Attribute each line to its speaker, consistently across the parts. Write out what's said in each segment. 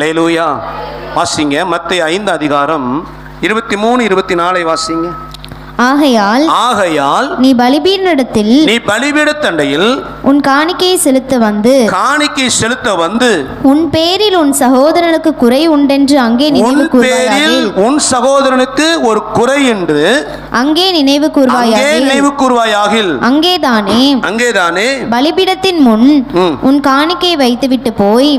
Speaker 1: லேலூயா வாசிங்க. மத்திய ஐந்து அதிகாரம் இருபத்தி மூணு இருபத்தி நாலை வாசிங்க.
Speaker 2: ஆகையால்
Speaker 1: ஆகையால்
Speaker 2: நீ பலிபீடத்தில்
Speaker 1: நீ பலிபீடத்தண்டையில்
Speaker 2: உன் காணிக்கையை செலுத்த வந்து
Speaker 1: காணிக்கை செலுத்த வந்து
Speaker 2: உன் பேரில் உன் சகோதரனுக்கு குறை உண்டென்று அங்கே நினைவு
Speaker 1: உன் பேரில் உன் சகோதரனுக்கு ஒரு குறை என்று
Speaker 2: அங்கே நினைவு கூர்வாயாக
Speaker 1: நினைவு கூறுவாயாகில்
Speaker 2: அங்கேதானே
Speaker 1: அங்கேதானே
Speaker 2: பலிபீடத்தின் முன். உன் காணிக்கையை வைத்துவிட்டு போய்.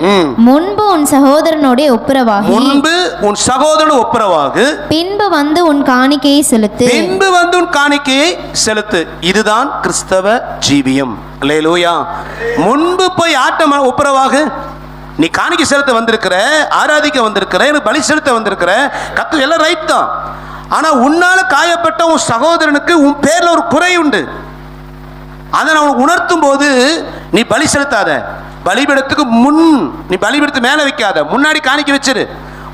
Speaker 2: முன்பு உன் சகோதரனோட ஒப்புரவாகி.
Speaker 1: முன்பு உன் சகோதரன் ஒப்புரவாகு.
Speaker 2: பின்பு வந்து உன் காணிக்கையை செலுத்து.
Speaker 1: பின்பு வந்து உன் காணிக்கையை செலுத்து. இதுதான் கிறிஸ்தவ ஜீவியம். அல்லேலூயா. முன்பு போய் ஆட்டம் ஒப்புரவாக நீ காணிக்க செலுத்த வந்திருக்கிற ஆராதிக்க வந்திருக்கிற எனக்கு பலி செலுத்த வந்திருக்கிற கத்து எல்லாம் ரைட் தான். ஆனா உன்னால காயப்பட்ட உன் சகோதரனுக்கு உன் பேர்ல ஒரு குறை உண்டு. அதை நான் உணர்த்தும் போது நீ பலி செலுத்தாத. பலிபீடத்துக்கு முன் நீ பலிபீடத்து மேலே வைக்காத. முன்னாடி காணிக்க வச்சிரு.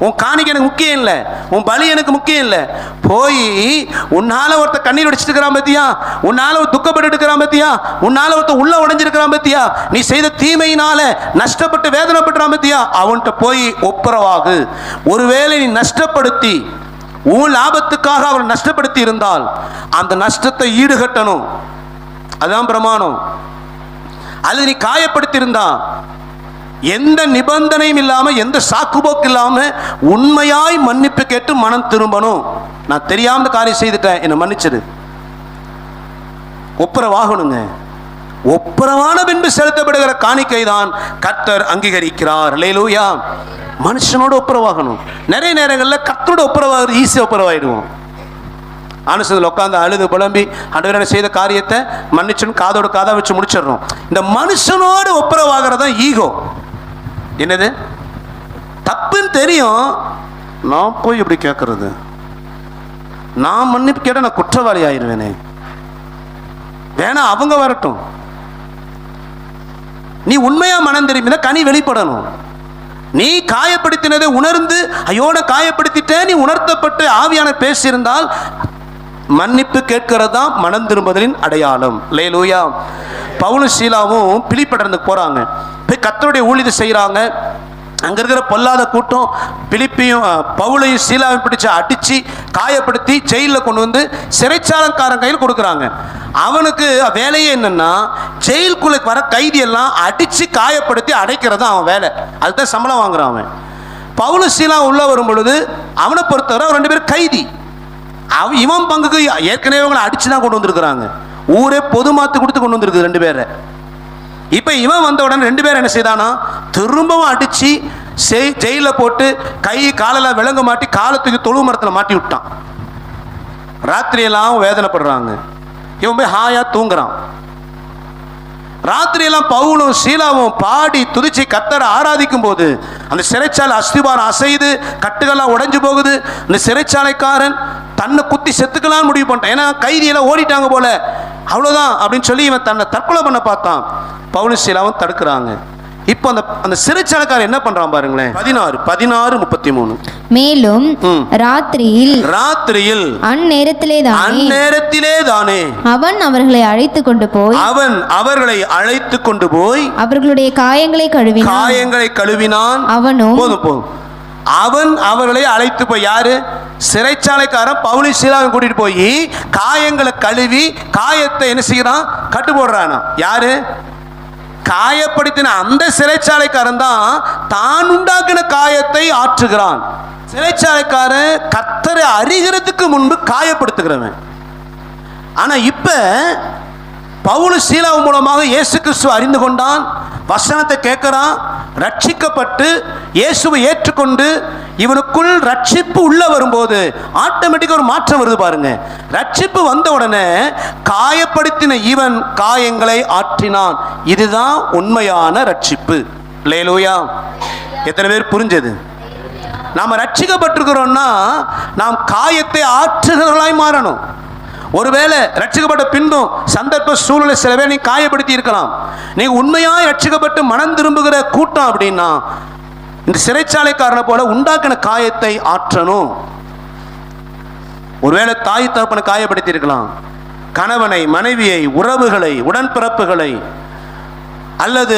Speaker 1: உன் காணிக்க எனக்கு முக்கியம் இல்லை. உன் பலி எனக்கு முக்கியம் இல்லை. போய் உன்னால் ஒருத்த கண்ணீர் அடிச்சிட்டு இருக்கிறான் பத்தியா? உன்னால ஒரு துக்கப்பட்டு இருக்கிறான் பத்தியா? உன்னால் ஒருத்த உள்ள உடஞ்சிருக்கிறான் பத்தியா? நீ செய்த தீமையினால நஷ்டப்பட்டு வேதனைப்படுறான் பத்தியா? அவன்கிட்ட போய் ஒப்புரவாகு. ஒருவேளை நீ நஷ்டப்படுத்தி உன் லாபத்துக்காக அவர் நஷ்டப்படுத்தி இருந்தால் அந்த நஷ்டத்தை ஈடுகட்டணும். அதான் பிரமாணம். அல்லது நீ காயப்படுத்தியிருந்தா எந்த நிபந்தனையும் இல்லாமல் எந்த சாக்குபோக்கு இல்லாமல் உண்மையாய் மன்னிப்பு கேட்டு மனம் திரும்பணும். நான் தெரியாம காரியம் செய்துட்டேன். என்னை மன்னிச்சிடு. ஒப்புரவாகணுங்க. ஒப்புரவான பின்பு செலுத்தப்படுகிற காணிக்கை தான் கர்த்தர் அங்கீகரிக்கிறார். லேலூயா மனுஷனோட ஒப்புரவாகணும். நிறைய நேரங்களில் கர்த்தரோட ஒப்புரவாக ஈஸியாக ஒப்புரவாயிடுவோம். ஆனுசத்தில் உட்காந்து அழுது புலம்பி ஆண்டவரே செய்த காரியத்தை மன்னிச்சுன்னு காதோடு காதாக வச்சு முடிச்சிடுறோம். இந்த மனுஷனோடு ஒப்புரவாகிறதான் ஈகோ. என்னது? தப்புன்னு தெரியும். நான் போய் இப்படி கேட்கறது நான் மன்னிப்பு கேட்டால் நான் குற்றவாளி ஆயிடுவேனே வேணா அவங்க வரட்டும். நீ உண்மையா மனம் திரும்பினா கனி வெளிப்படணும். நீ காயப்படுத்தினதை உணர்ந்து ஐயோட காயப்படுத்திட்டே நீ உணர்த்தப்பட்டு ஆவியான பேசியிருந்தால் மன்னிப்பு கேட்கிறது தான் மனம் திரும்புதலின் அடையாளம். லேலூயா பவுலும் சீலாவும் பிலிப்படர்ந்துக்கு போகிறாங்க போய் கத்தருடைய ஊழியத்தை செய்கிறாங்க அங்கே இருக்கிற பொல்லாத கூட்டம் பிலிப்பையும் அஹ், பவுலையும் சீலாவையும் பிடிச்சு அடித்து காயப்படுத்தி ஜெயிலில் கொண்டு வந்து சிறைச்சாலக்காரன் கையில் கொடுக்குறாங்க. அவனுக்கு வேலையே என்னென்னா ஜெயிலுக்குள்ளே வர கைதியெல்லாம் அடித்து காயப்படுத்தி அடைக்கிறது தான் அவன் வேலை. அதுதான் சம்பளம் வாங்குறான் அவன். பவுலு சீலா உள்ளே வரும் பொழுது அவனை பொறுத்தவரை அவன் ரெண்டு பேரும் கைதி. அவன் இவன் பங்குக்கு ஏற்கனவே அவங்களை அடிச்சு தான் கொண்டு வந்திருக்கிறாங்க. ஊரே பொது மாத்து கொடுத்து கொண்டு வந்திருக்கு ரெண்டு பேரை. இப்போ இவன் வந்த உடனே ரெண்டு பேரும் என்ன செய்தானா? திரும்பவும் அடித்து செய் ஜெயிலில் போட்டு கை காலெல்லாம் விலங்க மாட்டி காலத்துக்கு தொழு மரத்தில் மாட்டி விட்டான். ராத்திரியெல்லாம் வேதனைப்படுறாங்க. இவன் போய் ஹாயாக தூங்குறான். ராத்திரியெல்லாம் பவுலும் சீலாவும் பாடி துதிச்சு கத்தரை ஆராதிக்கும் போது அந்த சிறைச்சாலை அஸ்திபாரம் அசையுது கட்டுகள்லாம் உடைஞ்சு போகுது. அந்த சிறைச்சாலைக்காரன் தன்னை குத்தி செத்துக்கலாம்னு முடிவு பண்ணிட்டான். ஏன்னா கைதியெல்லாம் ஓடிட்டாங்க போல. அவ்வளோதான் அப்படின்னு சொல்லி இவன் தன்னை தற்கொலை பண்ண பார்த்தான். பவுலும் சீலாவும் தடுக்கிறாங்க. இப்போ அந்த அந்த சிறைச்சாலைக்காரன் என்ன பண்றான் பாருங்களேன். பதினாறு பதினாறு முப்பத்தி மூணு
Speaker 2: மேலும். ராத்திரியில்
Speaker 1: ராத்திரியில்
Speaker 2: அந்நேரத்திலே தானே
Speaker 1: அந்நேரத்திலே தானே
Speaker 2: அவன் அவர்களை அழைத்து கொண்டு போய்
Speaker 1: அவன் அவர்களை அழைத்து கொண்டு போய்
Speaker 2: அவர்களுடைய காயங்களை கழுவினான்.
Speaker 1: காயங்களை கழுவினான்.
Speaker 2: அவனும்
Speaker 1: போதும் போதும். அவன் அவர்களை அழைத்து போய் யாரு? சிறைச்சாலைக்காரன் பவுனி சீலாவை கூட்டிட்டு போய் காயங்களை கழுவி காயத்தை என்ன செய்யறான் கட்டு போடுறானா. யாரு? காயப்படுத்தின அந்த சிறைச்சாலைக்காரன் தான் தான் உண்டாக்கின காயத்தை ஆற்றுகிறான். சிறைச்சாலைக்காரன் கத்தரை அறிகிறதுக்கு முன்பு காயப்படுத்துகிறவன். ஆனா இப்ப பவுலு சீலாவு மூலமாக இயேசு கிறிஸ்துவ அறிந்து கொண்டான். வசனத்தை கேட்கிறான். ரட்சிக்கப்பட்டு இயேசுவை ஏற்றுக்கொண்டு இவனுக்குள் ரட்சிப்பு உள்ள வரும்போது ஆட்டோமேட்டிக்காக ஒரு மாற்றம் வருது பாருங்க. ரட்சிப்பு வந்த உடனே காயப்படுத்தின இவன் காயங்களை ஆற்றினான். இதுதான் உண்மையான ரட்சிப்பு லேலூயா எத்தனை பேர் புரிஞ்சது? நாம் ரட்சிக்கப்பட்டிருக்கிறோம்னா நாம் காயத்தை ஆற்றுகிறவர்களாய் மாறணும். ஒருவேளை ரட்சிக்கப்பட்ட பின்பும் சந்தர்ப்ப சூழ்நிலை சில பேர் நீ காயப்படுத்தி இருக்கலாம். நீ உண்மையாக ரட்சிக்கப்பட்டு மனம் திரும்புகிற கூட்டம் அப்படின்னா இந்த சிறைச்சாலைக்காரனை போல உண்டாக்கின காயத்தை ஆற்றணும். ஒருவேளை தாய் தகப்பனை காயப்படுத்தி இருக்கலாம் கணவனை மனைவியை உறவுகளை உடன்பிறப்புகளை அல்லது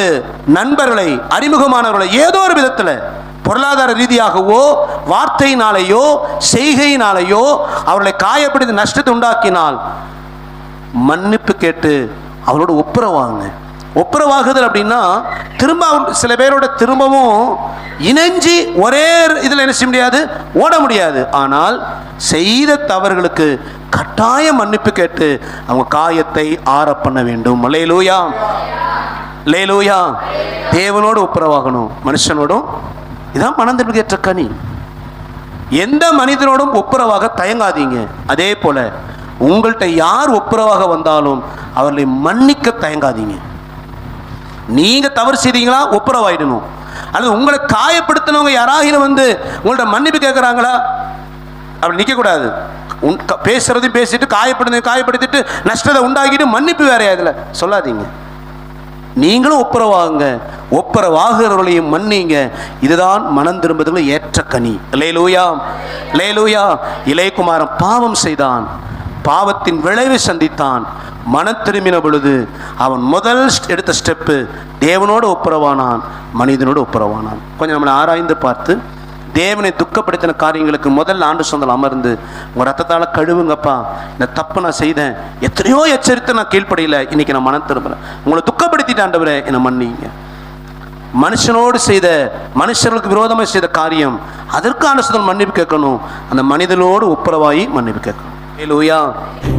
Speaker 1: நண்பர்களை அறிமுகமானவர்களை ஏதோ ஒரு விதத்தில் பொருளாதார ரீதியாகவோ வார்த்தையினாலேயோ செய்கையினாலேயோ அவர்களை காயப்படுத்தி நஷ்டத்தை உண்டாக்கினால் மன்னிப்பு கேட்டு அவரோட ஒப்புரவாங்க. ஒப்புரவாகுதல் அப்படின்னா திரும்ப சில பேரோட திரும்பவும் இணைஞ்சி ஒரே இதில் என்ன செய்ய முடியாது? ஓட முடியாது. ஆனால் செய்த தவறுகளுக்கு கட்டாய மன்னிப்பு கேட்டு அவங்க காயத்தை ஆற பண்ண வேண்டும். லேலூயா லேலூயா தேவனோடு ஒப்புரவாகணும் மனுஷனோடும். இதான் மனதிற்கு ஏற்ற கனி. எந்த மனிதனோடும் ஒப்புரவாக தயங்காதீங்க. அதே போல உங்கள்கிட்ட யார் ஒப்புரவாக வந்தாலும் அவர்களை மன்னிக்க தயங்காதீங்க. நீங்க தவறு செய்தீங்களா? ஒப்புரவாயிடணும். அல்லது உங்களை காயப்படுத்தினவங்க யாராகிலும் வந்து உங்கள்ட்ட மன்னிப்பு கேட்குறாங்களா அப்படி நிற்கக்கூடாது உன் பேசுகிறதையும் பேசுறதையும் பேசிட்டு காயப்படுத்த காயப்படுத்திட்டு நஷ்டத்தை உண்டாக்கிட்டு மன்னிப்பு வேறையா இதில் சொல்லாதீங்க. நீங்களும் ஒப்புரவாகுங்க. ஒப்புரவாகிறவர்களையும் மன்னிங்க. இதுதான் மனம் திரும்புதல் ஏற்ற கனி. லேலூயா. லேலூயா. இளையகுமாரன் பாவம் செய்தான். பாவத்தின் விளைவை சந்தித்தான். மன திரும்பின பொழுது அவன் முதல் எடுத்த ஸ்டெப்பு தேவனோடு ஒப்புரவானான் மனிதனோடு ஒப்புரவானான். கொஞ்சம் நம்மளை ஆராய்ந்து பார்த்து தேவனை துக்கப்படுத்தின காரியங்களுக்கு முதல்ல ஆண்டு சொந்தல் அமர்ந்து உங்கள் ரத்தத்தால் கழுவுங்கப்பா இந்த தப்பு நான் செய்தேன். எத்தனையோ எச்சரித்து நான் கீழ்ப்படையில் இன்னைக்கு நான் மனம் திரும்புகிறேன் உங்களை துக்கப்படுத்திட்டாண்டவரே என்னை மன்னிங்க. மனுஷனோடு செய்த மனுஷர்களுக்கு விரோதமாக செய்த காரியம் அதற்கு ஆண்டு சொந்தல் மன்னிப்பு கேட்கணும். அந்த மனிதனோடு ஒப்புரவாகி மன்னிப்பு கேட்கணும். 哈利路。